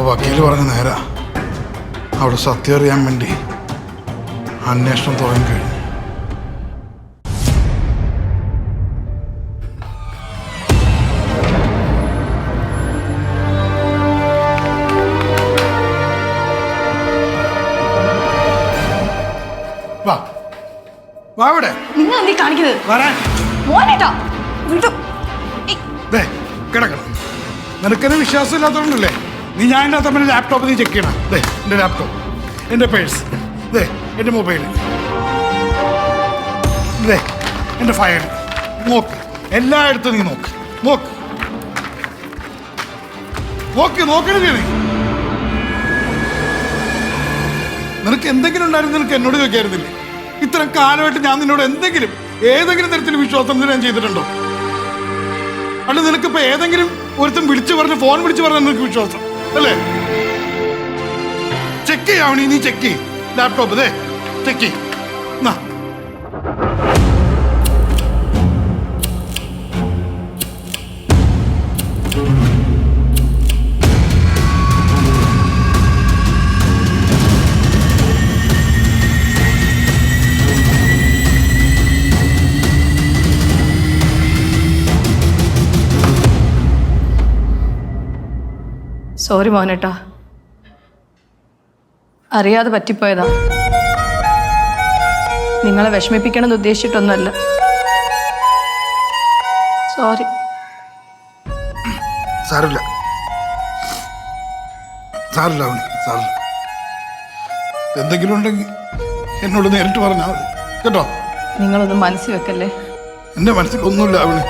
അപ്പോൾ വക്കീൽ പറഞ്ഞ നേരാ. അവിടെ സത്യം അറിയാൻ വേണ്ടി അന്വേഷണം തുടങ്ങി കഴിഞ്ഞു. വാ. വാ ഇവിടെ. നിങ്ങൾ എന്തീ കാണിക്കുന്നത്? വരാൻ. മോനേട്ടാ വിട്ടു. ഏയ്, ദേ കിടക്കണം. നിനക്കെന്നെ വിശ്വാസമില്ലാത്തതുകൊണ്ടല്ലേ നീ ഞാൻ എന്റെ തമ്മിൽ ലാപ്ടോപ്പ് നീ ചെക്ക് ചെയ്യണം. ദേ എന്റെ ലാപ്ടോപ്പ് എന്റെ പേഴ്സ് ദേ എന്റെ മൊബൈൽ ദേ എന്റെ ഫയൽ നോക്ക് എല്ലായിടത്തും നീ നോക്ക് നോക്ക്. നോക്കി നോക്കരുത് നീ. നിനക്ക് എന്തെങ്കിലും ഉണ്ടായിരുന്നു നിനക്ക് എന്നോട് ചോദിക്കായിരുന്നില്ലേ? ഇത്രയും കാലമായിട്ട് ഞാൻ നിന്നോട് എന്തെങ്കിലും ഏതെങ്കിലും തരത്തിൽ വിശ്വാസം ഞാൻ ചെയ്തിട്ടുണ്ടോ? അല്ല നിനക്കിപ്പോ ഏതെങ്കിലും ഒരുത്തൻ വിളിച്ചു പറഞ്ഞ് ഫോൺ വിളിച്ചു പറഞ്ഞ നിനക്ക് വിശ്വാസം? അല്ലേ? ചെക്ക് ചെയ്യാവണി നീ ചെക്ക് ചെയ്യും. ലാപ്ടോപ്പ് ദേ ചെക്ക് ചെയ് സോറി മോനേട്ടാ. അറിയാതെ പറ്റിപ്പോയതാ. നിങ്ങളെ വിഷമിപ്പിക്കണമെന്ന് ഉദ്ദേശിച്ചിട്ടൊന്നുമല്ല. സോറി. സാറില്ല സാരില്ല അവന് സാരില്ല എന്തെങ്കിലും ഉണ്ടെങ്കിൽ എന്നോട് നേരിട്ട് പറഞ്ഞാൽ മതി. കേട്ടോ? നിങ്ങളൊന്നും മനസ്സിൽ വെക്കല്ലേ? എന്റെ മനസ്സിൽ ഒന്നുമില്ല അവന്.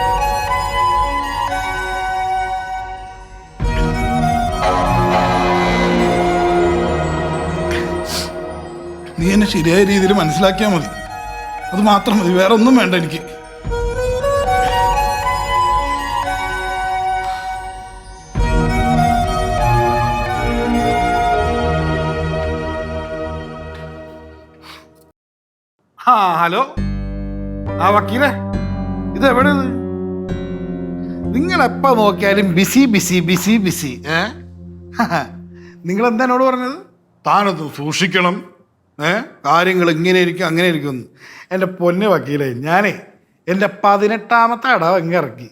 നീ എന്നെ ശരിയായ രീതിയിൽ മനസ്സിലാക്കിയാൽ മതി. അത് മാത്രം മതി. വേറെ ഒന്നും വേണ്ട എനിക്ക്. ആ ഹലോ. ആ വക്കീലെ. ഇത്? എവിടെ നിങ്ങൾ എപ്പോൾ നോക്കിയാലും ബിസി ബിസി ബിസി ബിസി ഏ? നിങ്ങൾ എന്താ എന്നോട് പറഞ്ഞത്? താനത് സൂക്ഷിക്കണം. കാര്യങ്ങൾ ഇങ്ങനെ ഇരിക്കും അങ്ങനെ ഇരിക്കും എന്റെ പൊന്ന് വക്കീലെ ഞാനേ എന്റെ പതിനെട്ടാമത്തെ അടവ് ഇങ്ങനെ ഇറക്കി.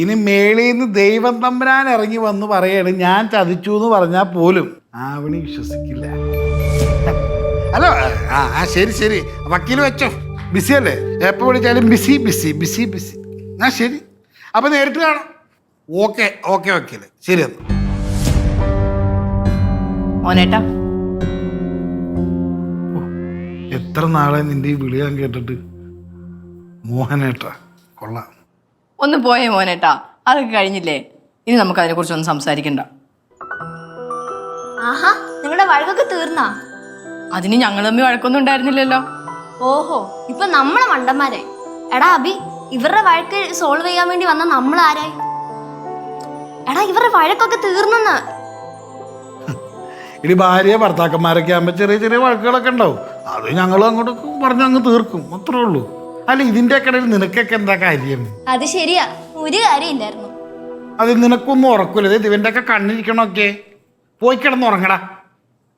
ഇനി മേളിൽ നിന്ന് ദൈവം തമ്പുരാൻ ഇറങ്ങി വന്ന് പറയാണ് ഞാൻ ചതിച്ചു എന്ന് പറഞ്ഞാൽ പോലും. ആവണി വിശ്വസിക്കില്ല. ഹലോ ആ ശരി ശരി. വക്കീൽ വെച്ചോ. ബിസി അല്ലേ? എപ്പോൾ വിളിച്ചാലും ബിസി ബിസി ബിസി ബിസി. ആ ശരി. അപ്പം നേരിട്ട് കാണാം. ഓക്കെ ഓക്കെ വക്കീൽ ശരി എന്നാൽ മോനേട്ടാ. എത്ര നാളെ നിന്റെ ഈ വിളി ഞാൻ കേട്ടിട്ട് മോഹനേട്ട കൊള്ളാം. ഒന്ന് പോയേ മോനേട്ടാ അതൊക്കെ കഴിഞ്ഞില്ലേ? ഇനി നമുക്ക് അതിനെക്കുറിച്ചൊന്നും സംസാരിക്കണ്ട. ആഹാ നിങ്ങളുടെ വഴക്കൊക്കെ തീർന്നാ? അതിന് ഞങ്ങൾ തമ്മിൽ വഴക്കൊന്നും ഉണ്ടായിരുന്നില്ലല്ലോ. ഓഹോ ഇപ്പൊ നമ്മളെ മണ്ടന്മാരെ. എടാ അബി ഇവരുടെ വഴക്ക് സോൾവ് ചെയ്യാൻ വേണ്ടി വന്ന നമ്മൾ ആരായി? എടാ ഇവരുടെ വഴക്കൊക്കെ തീർന്നെന്ന്. ഇനി ഭാര്യ ഭർത്താക്കന്മാരൊക്കെ ആകുമ്പോ ചെറിയ ചെറിയ വഴക്കുകളൊക്കെ ഉണ്ടാവും. അത് ഞങ്ങൾ അങ്ങോട്ട് പറഞ്ഞ അങ്ങ് തീർക്കും. അത്രേ ഉള്ളൂ. അല്ല ഇതിന്റെ കടയിൽ നിനക്കൊക്കെ എന്താ കാര്യം? അത് ശരിയാ. ഒരു കാര്യമില്ലായിരുന്നു അത് നിനക്കൊന്നും ഉറക്കൂല. ഇവന്റെ ഒക്കെ കണ്ണിരിക്കണൊക്കെ പോയി കിടന്ന് ഉറങ്ങടാ.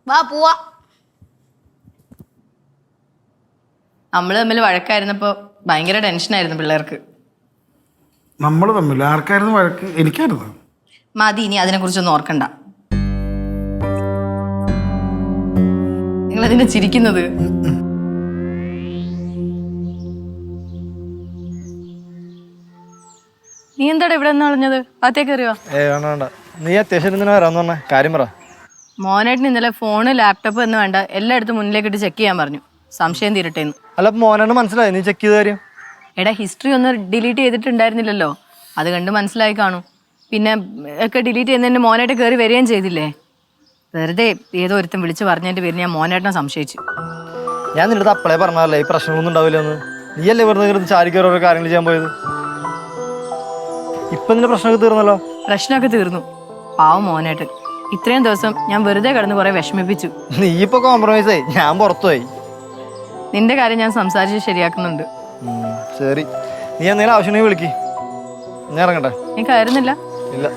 വാ പോവാ. നമ്മൾ തമ്മിൽ വഴക്കായിരുന്നപ്പോൾ ഭയങ്കര ടെൻഷനായിരുന്നു പിള്ളേർക്ക്. നമ്മൾ തമ്മിൽ ആർക്കായിരുന്നു വഴക്ക്? എനിക്കായിരുന്നു. മതി ഇനി അതിനെക്കുറിച്ചൊന്നും ഓർക്കണ്ട. നിങ്ങൾ അതിനെ ചിരിക്കുന്നത്? നീ എന്താടാ ഇവിടെ നിന്ന് കളഞ്ഞത്? അകത്തേക്ക് കയറിയോ? ഏ വേണ്ട വേണ്ട. നീ അത്യാവശ്യം എന്തിനാ വരാന്ന് പറഞ്ഞ കാര്യം പറ. മോനായിട്ടിന് ഇന്നലെ ഫോണ് ലാപ്ടോപ്പ് എന്ന് വേണ്ട. എല്ലായിടത്തും മുന്നിലേക്ക് ഇട്ട് ചെക്ക് ചെയ്യാൻ പറഞ്ഞു. സംശയം തീരട്ടെ എന്ന് അല്ല മോനോട് മനസ്സിലായി നീ ചെക്ക് ചെയ്ത കാര്യം. എടാ ഹിസ്റ്ററി ഒന്ന് ഡിലീറ്റ് ചെയ്തിട്ടുണ്ടായിരുന്നില്ലല്ലോ. അത് കണ്ട് മനസ്സിലായി കാണും. പിന്നെ ഒക്കെ ഡിലീറ്റ് ചെയ്യുന്നതിന് മോനായിട്ട് കയറി വരികയും ചെയ്തില്ലേ? വെറുതെ ഏതോ ഒരുത്തൻ വിളിച്ചു പറഞ്ഞതിന്റെ പേര് ഞാൻ മോനേട്ടനെ സംശയിച്ചു. ഞാൻ നിന്റെ അപ്പളെ പറഞ്ഞതല്ലേ ഈ പ്രശ്നങ്ങളൊന്നും ഉണ്ടാവില്ലെന്ന്. നീ അല്ലേ വെറുതെ ഇരുന്ന് കാര്യങ്ങൾ ചെയ്യാൻ പോയത്? ഇപ്പൊ നിന്റെ പ്രശ്നമൊക്കെ തീർന്നല്ലോ? പ്രശ്നമൊക്കെ തീർന്നു. പാവം മോനേട്ടൻ ഇത്രയും ദിവസം ഞാൻ വെറുതെ കിടന്ന് കുറെ വിഷമിപ്പിച്ചു. നീ ഇപ്പൊ കോംപ്രമൈസ് ആയി. ഞാൻ പുറത്തുപോയി. നിന്റെ കാര്യം ഞാൻ സംസാരിച്ച് ശരിയാക്കുന്നുണ്ട്. ശരി. നീ എന്തെങ്കിലും ആവശ്യമുണ്ടെങ്കിൽ വിളിക്ക്. ഞാൻ ഇറങ്ങട്ടെ. നീ കയറുന്നില്ല. ഇല്ല.